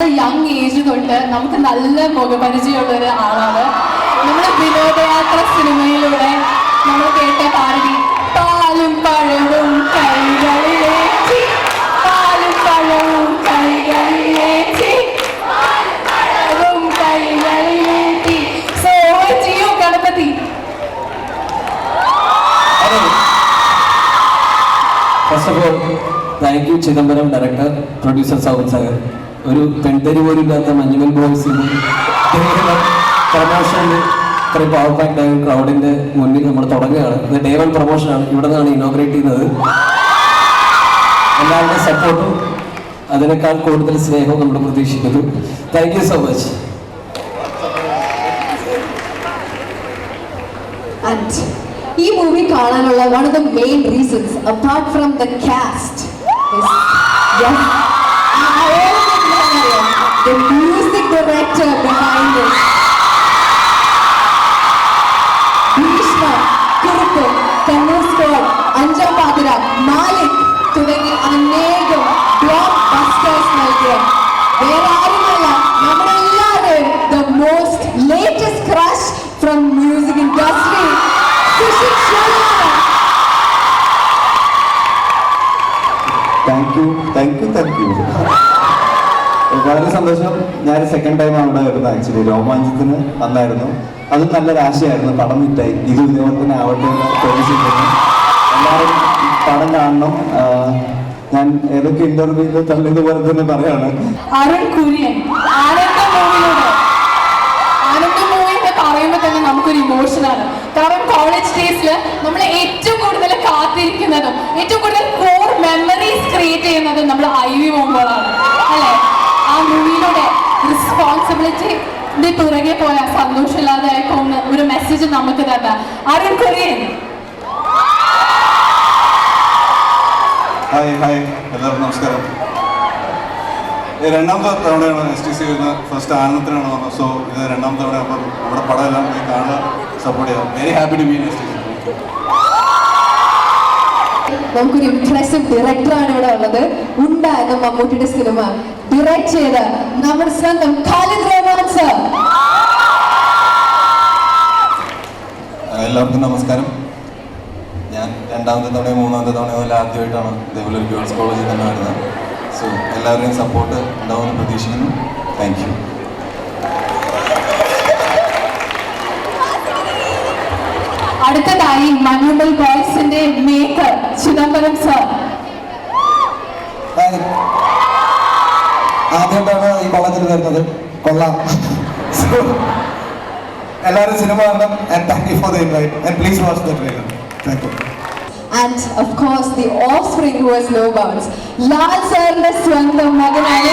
Young age തൊട്ട് നമുക്ക് നല്ല മുഖപരിചയമുള്ള ഒരു ആളാണ്. നമ്മുടെ വിനോദയാത്ര സിനിമയിലൂടെ നമ്മൾ കേട്ട പാടി പാലും പഴവും പഴവും പഴവും Ganapathi. First of all thank you Chidambaram director producer south സാഗർ ഒരു പെൺതരി പോലും ഇല്ലാത്ത മഞ്ഞുമൽ ബോയ്സിന് പ്രമോഷൻ ഇത്രയും ആയ ക്രൗഡിന്റെ മുന്നിൽ നമ്മൾ തുടങ്ങുകയാണ്. ഇത് ഡേ വൺ പ്രൊമോഷനാണ് ഇവിടെ നിന്നാണ് ഇനോഗ്രേറ്റ് ചെയ്യുന്നത്. എല്ലാവരുടെയും സപ്പോർട്ടും അതിനേക്കാൾ കൂടുതൽ സ്നേഹവും നമ്മൾ പ്രതീക്ഷിക്കുന്നു. താങ്ക് യു സോ മച്ച് ഈ മൂവി കാണാനുള്ള one of the main reasons apart from the cast the music director behind it. Bheeshma Kurup Kannur squad Anjaam Pathira Malik തുടങ്ങി അനേകം ബ്ലോക്ക് ബസ്റ്റേഴ്സ് നൽകിയ വേറെ ആരുമല്ല നമ്മുടെ എല്ലാവരുടെയും the most latest crush from music industry Sushin ഷോലാണ് thank you thank you thank you വളരെ സന്തോഷം. ഞാൻ സെക്കൻഡ് ടൈം അവിടെ വരുന്നത് ആക്ച്വലി രോമാഞ്ചത്തിന് വന്നായിരുന്നു അതും നല്ലൊരു ആശയമായിരുന്നു പടം ഹിറ്റായി ഇത് ഇതേപോലെ തന്നെ ആവട്ടെ എന്ന് പ്രതീക്ഷിക്കുന്നു. എല്ലാവരും പടം കാണണം. ഞാൻ ഏതൊക്കെ ഇന്റർവ്യൂവിൽ തള്ളിയതുപോലെ തന്നെ പറയാണ്. അരുൺ പറയുമ്പോൾ തന്നെ നമുക്കൊരു ഇമോഷനാണ് കാരണം കോളേജ് ഡേയ്സിൽ നമ്മൾ ഏറ്റവും കൂടുതൽ കാത്തിരിക്കുന്നതും ഏറ്റവും കൂടുതൽ കോർ മെമ്മറീസ് ക്രിയേറ്റ് ചെയ്യുന്നതും നമ്മൾ ഐ വി പോകുമ്പോഴാണ് അല്ലേ? മൂവിയിലൂടെ റെസ്പോൺസിബിലിറ്റിന്റെ പുറകെ പോയ സന്തോഷമില്ലാതെ പോകുന്ന ഒരു മെസ്സേജ് നമുക്ക് തന്ന. അരുൺ കുര്യൻ. ഹായ് ഹായ് എല്ലാവർക്കും നമസ്കാരം. രണ്ടാമത്തെ തവണയാണ് എസ് ടി സി വരുന്ന ഫസ്റ്റ് ആനന്ദത്തിനാണ് വന്നത്. സോ ഇത് രണ്ടാമത്തെ തവണ അപ്പം നമ്മുടെ പടം എല്ലാം പോയി കാണുക സപ്പോർട്ട് ചെയ്യാം. Very happy to be S T C നമുക്കൊരു ഇംപ്രസീവ് ഡയറക്ടറാണ് ഇവിടെ ഉള്ളത്. ഉണ്ട മമ്മൂട്ടിയുടെ സിനിമ ഡിറക്ട് ചെയ്ത നമ്മുടെ സ്വന്തം ഖാലിദ് റഹ്മാൻ സർ എല്ലാവർക്കും നമസ്കാരം. ഞാൻ രണ്ടാമത്തെ തവണയും മൂന്നാമത്തെ തവണയും അല്ല ആദ്യമായിട്ടാണ് ഇതേപോലെ ഗേൾസ് കോളേജിൽ തന്നെ വരുന്നത്. സോ എല്ലാവരുടെയും സപ്പോർട്ട് ഉണ്ടാവുമെന്ന് പ്രതീക്ഷിക്കുന്നു. താങ്ക് യു അടുത്തതായി മനോബൽ ബോയ്സിന്റെ മേക്കർ ചിദംബരം സർ ആദ്യമായിട്ടാണ് ഈ കോളേജിൽ വരുന്നത്. കൊള്ളാം. എല്ലാവരും സിനിമ കാണണം. And thank you for the invite and please watch the trailer thank you and of course the offspring who was no bounce Lal സാറിന്റെ സ്വന്തം മകനായ.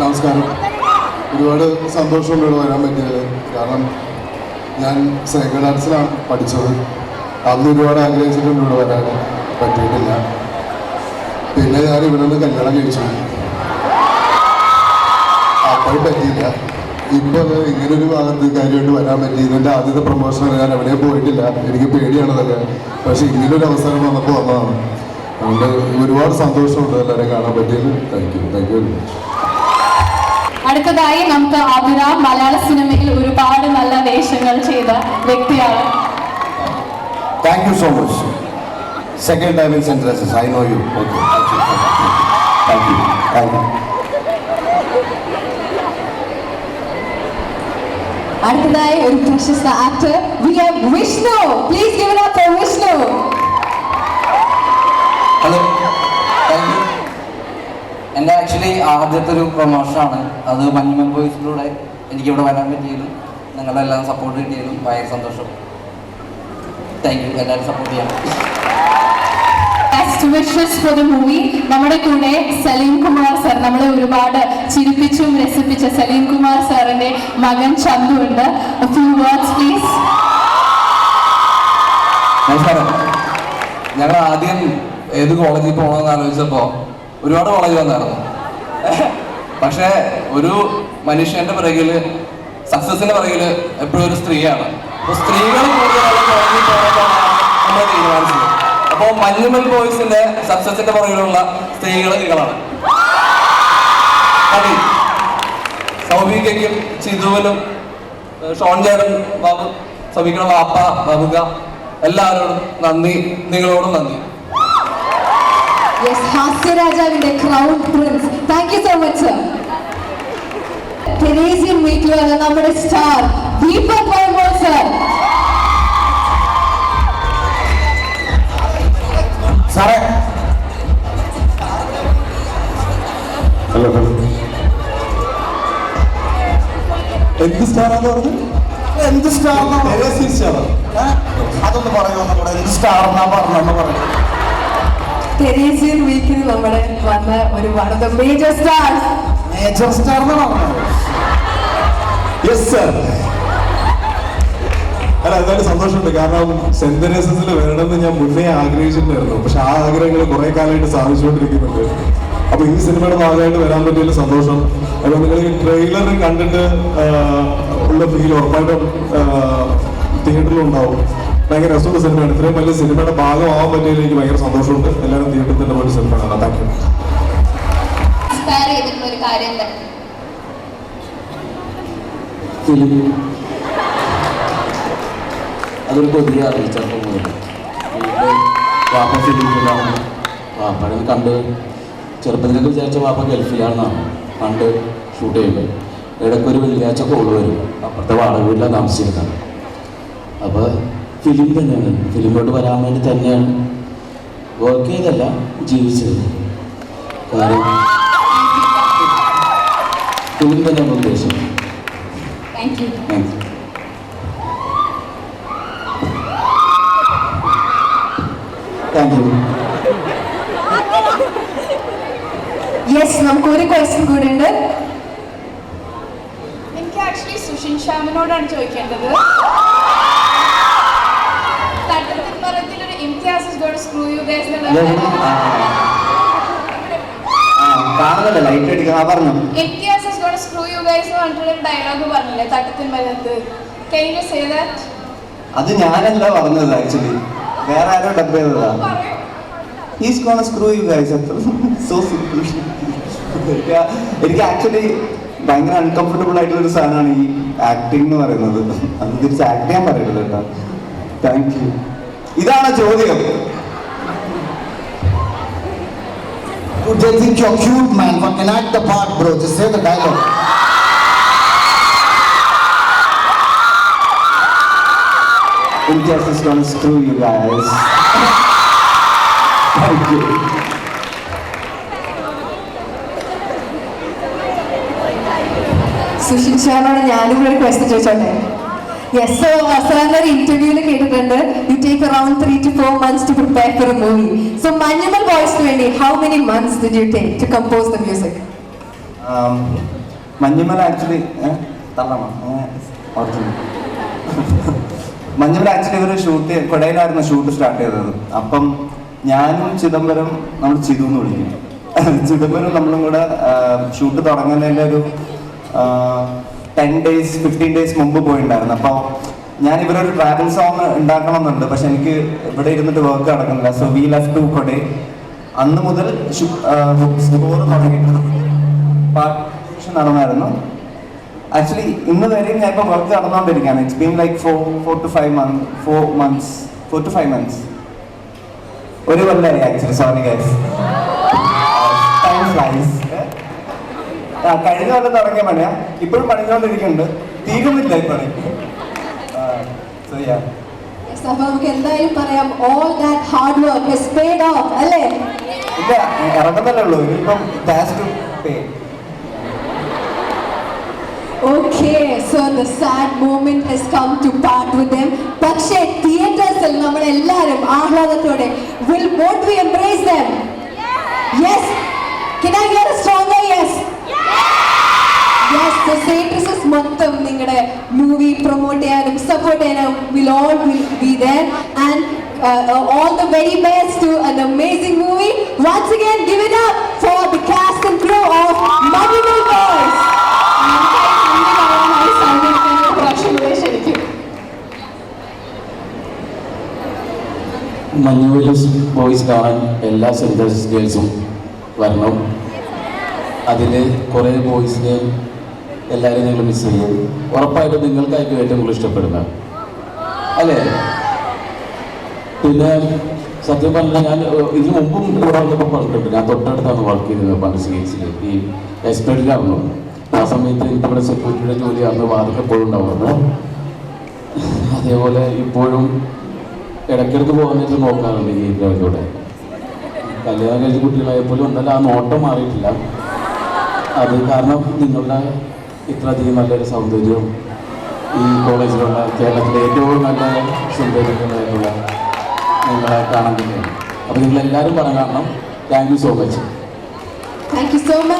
നമസ്കാരം. ഒരുപാട് സന്തോഷമുണ്ട് വരാൻ പറ്റിയത്. കാരണം ഞാൻ സൈക്കിൾ ഡാൻസിലാണ് പഠിച്ചത്. അന്ന് ഒരുപാട് ആഗ്രഹിച്ചിട്ടുണ്ട് ഇവിടെ വരാൻ. പറ്റിയിട്ടില്ല. പിന്നെ ഞാൻ ഇവിടെ നിന്ന് കല്യാണം കഴിച്ചു. അപ്പോഴും പറ്റിയില്ല. ഇപ്പൊ ഇങ്ങനെ ഒരു ഭാഗത്ത് കാര്യമായിട്ട് വരാൻ പറ്റി. ഇതിന്റെ ആദ്യത്തെ പ്രൊമോഷൻ ഞാൻ എവിടെയും പോയിട്ടില്ല. എനിക്ക് പേടിയാണ് അതൊക്കെ. പക്ഷെ ഇങ്ങനൊരു അവസരം വന്നപ്പോൾ വന്നതാണ്. അതുകൊണ്ട് ഒരുപാട് സന്തോഷമുണ്ട് എല്ലാവരെയും കാണാൻ പറ്റിയത് thank you thank you very much അടുത്തതായി നമുക്ക് അഭിരാം മലയാള സിനിമയിൽ ഒരുപാട് നല്ല വേഷങ്ങൾ ചെയ്ത വ്യക്തിയാണ് thank you so much second in St. Teresa's. I know you. Okay. Thank you. Thank അടുത്തതായി ഒരു പ്രശസ്ത actor we have Vishnu please give it up for Vishnu എന്റെ ആക്ച്വലി ആദ്യത്തെ ഒരു പ്രൊമോഷനാണ് അത് മഞ്ഞുമൻ ബോയ്സിലൂടെ എനിക്കിവിടെ വരാൻ പറ്റിയതും നിങ്ങളെല്ലാം സപ്പോർട്ട് കിട്ടിയതും ഭയങ്കര സന്തോഷം. താങ്ക് യു എല്ലാവരും സപ്പോർട്ട് ചെയ്യാം. Best wishes for the movie നമ്മുടെ കൂടെ സലീം കുമാർ സർ നമ്മളെ ഒരുപാട് ചിരിപ്പിച്ചും രസിപ്പിച്ച സലീം കുമാർ സാറിന്റെ മകൻ ചന്തു ഉണ്ട്. ഫ്യൂ വേർഡ്സ് പ്ലീസ് നമസ്കാരം ഞങ്ങൾ ആദ്യം ഏത് കോളേജിൽ പോകണമെന്ന് ആലോചിച്ചപ്പോൾ ഒരുപാട് കോളേജ് വന്നായിരുന്നു. പക്ഷേ ഒരു മനുഷ്യന്റെ പിറകിൽ സക്സസിന്റെ പിറകിൽ എപ്പോഴും ഒരു സ്ത്രീയാണ്. അപ്പോൾ സ്ത്രീകൾ നമ്മൾ തീരുമാനിച്ചത്. അപ്പോൾ മഞ്ഞുമൽ ബോയ്സിന്റെ സക്സസിന്റെ പുറകിലുള്ള സ്ത്രീകൾ നിങ്ങളാണ്. സൗഭിക്കും ചിതുവിനും ഷോൺ ബാബു സൗഭിക്കണ വാപ്പ ബാബുക എല്ലാവരോടും നന്ദി. നിങ്ങളോടും നന്ദി. Yes ഹാസ്യരാജാവിന്റെ crown prince thank you so much sir Theresian വീക്കിൽ വന്ന നമ്മുടെ സ്റ്റാർ ദീപക് വർമ്മ സർ സാറേ. ഹലോ എന്ത് സ്റ്റാറാന്ന് പറഞ്ഞു? എന്ത് സ്റ്റാർ അതൊന്ന് പറയുമോ നമ്മുടെ എന്ത് സ്റ്റാർ എന്നാ പറഞ്ഞെന്ന് പറഞ്ഞു തെരേസ്യൻ വീക്കിൽ നമ്മുടെ വന്ന ഒരു one of the major stars major star yes sir അല്ല എന്തായാലും സന്തോഷമുണ്ട്. കാരണം സെന്റ് തെരേസസിൽ വരണമെന്ന് ഞാൻ മുന്നേ ആഗ്രഹിച്ചിട്ടുണ്ടായിരുന്നു. പക്ഷെ ആ ആഗ്രഹങ്ങൾ കുറെ കാലമായിട്ട് സാധിച്ചുകൊണ്ടിരിക്കുന്നുണ്ട്. അപ്പൊ ഈ സിനിമയുടെ ഭാഗമായിട്ട് വരാൻ പറ്റിയതിൽ സന്തോഷം. അപ്പൊ നിങ്ങൾ ഈ ട്രെയിലർ കണ്ടിട്ട് ഉള്ള ഫീൽ ഉറപ്പായിട്ടും തിയേറ്ററിൽ ഉണ്ടാവും. ഭയങ്കര രസമുള്ള സിനിമയാണ്. ഇത്രയും വലിയ സിനിമയുടെ ഭാഗമാവാൻ പറ്റിയതിൽ എനിക്ക് ഭയങ്കര സന്തോഷമുണ്ട്. എല്ലാവരും തിയേറ്ററിൽ തന്നെ പോയി സിനിമ കാണാം. താങ്ക് യു അതൊരു കൊതിയ അറിയിച്ചാണ് വാപ്പ ഫിലിമിലാണ് വാപ്പനെ കണ്ട് ചെറുപ്പത്തിലൊക്കെ വിചാരിച്ച വാപ്പ ഗൾഫിലാണെന്നാണ് പണ്ട് ഷൂട്ട് ചെയ്യുമ്പോൾ ഇടയ്ക്ക് ഒരു വെള്ളിയാഴ്ച കോൾ വരും. അപ്പുറത്തെ വാടക വീട്ടിലാണ് താമസിച്ചിരുന്നത് അപ്പോൾ ഫിലിം തന്നെയാണ് ഫിലിമിലോട്ട് വരാൻ വേണ്ടി തന്നെയാണ്. വർക്ക് ചെയ്തല്ല ജീവിച്ചത്. കാര്യം? ഫിലിം തന്നെയാണ് ഉദ്ദേശം. Thank you thank you thank you yes നമുക്ക് ഒരു ക്വസ്റ്റ്യൻ കൂടെ ഉണ്ട്. എനിക്ക് ആക്ച്വലി സുഷിൻ ശ്യാമിനോടാണ് ചോദിക്കേണ്ടത്. തട്ടത്തിൻപറത്തിൽ to screw you guys കാണുന്നുണ്ട് ലൈറ്റ് അടിക്കുക ആ പറഞ്ഞു. സ്ക്രൂ യു ഗൈസ് എന്ന് പറഞ്ഞിട്ടുള്ള ഡയലോഗ് പറഞ്ഞില്ലേ തട്ടത്തിൻപരത്ത് കെൻ യു സേ ദാറ്റ് അത് ഞാനല്ല പറഞ്ഞത് ആക്ച്വലി വേറെ ആരോ ഡബ് ചെയ്തതാ. Is gonna screw you guys so simple എനിക്ക് ആക്ച്വലി ഭയങ്കര അൺകംഫർട്ടബിൾ ആയിട്ടുള്ള ഒരു സാധനമാണ് ഈ ആക്ടിംഗ് എന്ന് പറയുന്നത്. അത് തിരിച്ച് ആക്ട് ചെയ്യാൻ പറയരുത് കേട്ടോ. താങ്ക് യു ഇതാണ് ചോദ്യം They think you're cute, man. Fucking act the part, bro. Just say the dialogue. Injustice is gonna screw you guys. Thank you. Sushin ഷാനോട് ഞാനും ഒരു ക്വസ്റ്റ്യൻ ചോദിച്ചോട്ടെ യെസ് സോ സാറിന്റെ ഒരു ഇന്റർവ്യൂവിൽ കേട്ടിട്ടുണ്ട്. You take around three to four months to prepare for a movie so Manjummel ബോയ്സിന് വേണ്ടി how many months did you take to compose the music Um, actually തള്ളണം actually ഒരു shoot കൊടയിലായിരുന്നു shoot start ചെയ്തത്. അപ്പം ഞാനും ചിദംബരം നമ്മൾ ചിതു എന്ന് വിളിക്കും. ചിദംബരം നമ്മളും കൂടെ ഷൂട്ട് തുടങ്ങുന്നതിന്റെ ഒരു ടെൻ ഡേയ്സ് ഫിഫ്റ്റീൻ ഡേയ്സ് മുമ്പ് പോയിട്ടുണ്ടായിരുന്നു അപ്പോൾ ഞാൻ ഇവരൊരു ട്രാവൽ സോങ് ഉണ്ടാക്കണം എന്നുണ്ട് പക്ഷെ എനിക്ക് ഇവിടെ ഇരുന്നിട്ട് വർക്ക് നടക്കുന്നില്ല. സോ വി ലവ് ടു കൊടേ അന്ന് മുതൽ സ്കോർ തുടങ്ങിയിട്ടുണ്ട്. നടന്നായിരുന്നു. ആക്ച്വലി ഇന്ന് വരെയും ഞാൻ ഇപ്പോൾ വർക്ക് നടന്നുകൊണ്ടിരിക്കുകയാണ് it's been like four four to five month four months four to five months ഒരു കൊല്ലമായി actually sorry guys time flies കഴിഞ്ഞ കൊല്ലം തുടങ്ങിയ പണിയാ ഇപ്പോഴും പണിഞ്ഞുകൊണ്ടിരിക്കുന്നുണ്ട് തീരുന്നില്ല ഈ പണി സോ അപ്പൊ നമുക്ക് എന്തായാലും പറയാം all that hard work has paid off അല്ലേ ഇല്ല ഇറങ്ങുന്നല്ലേ ഉള്ളൂ ഇപ്പം ടാസ് പേ Okay, so the sad moment has come to part with them. പക്ഷേ തിയേറ്റേഴ്സിൽ നമ്മൾ എല്ലാവരും ആഹ്ലാദത്തോടെ will won't we embrace them? Yes. Can I hear a stronger yes? The theatres മൊത്തം നിങ്ങളുടെ മൂവി പ്രൊമോട്ട് ചെയ്യാനും സപ്പോർട്ട് ചെയ്യാനും will be there and uh, all the very best to an amazing movie. Once again, give it up for the cast and crew of Monumental Boys. ശരിക്കും മഞ്ഞുവലി boys കാണാൻ എല്ലാ centres ഗേൾസും വരണം അതിൽ കുറേ ബോയ്സിനെയും എല്ലാവരെയും നിങ്ങൾ മിസ് ചെയ്യും. ഉറപ്പായിട്ടും നിങ്ങൾക്കായിരിക്കും ഏറ്റവും കൂടുതൽ ഇഷ്ടപ്പെടുന്നത് അല്ലേ? പിന്നെ സത്യം പറഞ്ഞാൽ ഞാൻ ഇതിനു മുമ്പും ഇവിടെ വന്നപ്പോൾ പറഞ്ഞിട്ടുണ്ട്. ഞാൻ തൊട്ടടുത്താണ് വർക്ക് ചെയ്തത് പണ്ട് സി എച്ചിൽ ഈ എക്സ്പെർട്ടിലായിരുന്നു ആ സമയത്ത് എനിക്ക് ഇവിടെ സെക്യൂരിറ്റിയുടെ ജോലി അന്ന് വാതിൽ എപ്പോഴും ഉണ്ടാവുന്നത് അതേപോലെ ഇപ്പോഴും ഇടയ്ക്കിടയ്ക്ക് പോകുന്നിട്ട് നോക്കാറുണ്ട് ഈ ഇതിലൂടെ കല്യാണം കഴിച്ച കുട്ടികളായപ്പോലും എന്നാലും ആ നോട്ടം മാറിയിട്ടില്ല. അത് കാരണം നിങ്ങളുടെ ഇത്രയധികം നല്ലൊരു സൗന്ദര്യവും ഈ കോളേജിലുള്ള കേരളത്തിലെ ഏറ്റവും നല്ല സൗന്ദര്യങ്ങളായിട്ടുള്ള നിങ്ങളെ കാണാൻ തന്നെയാണ് അപ്പോൾ നിങ്ങളെല്ലാവരും പറഞ്ഞു കാരണം thank you so much thank you so much.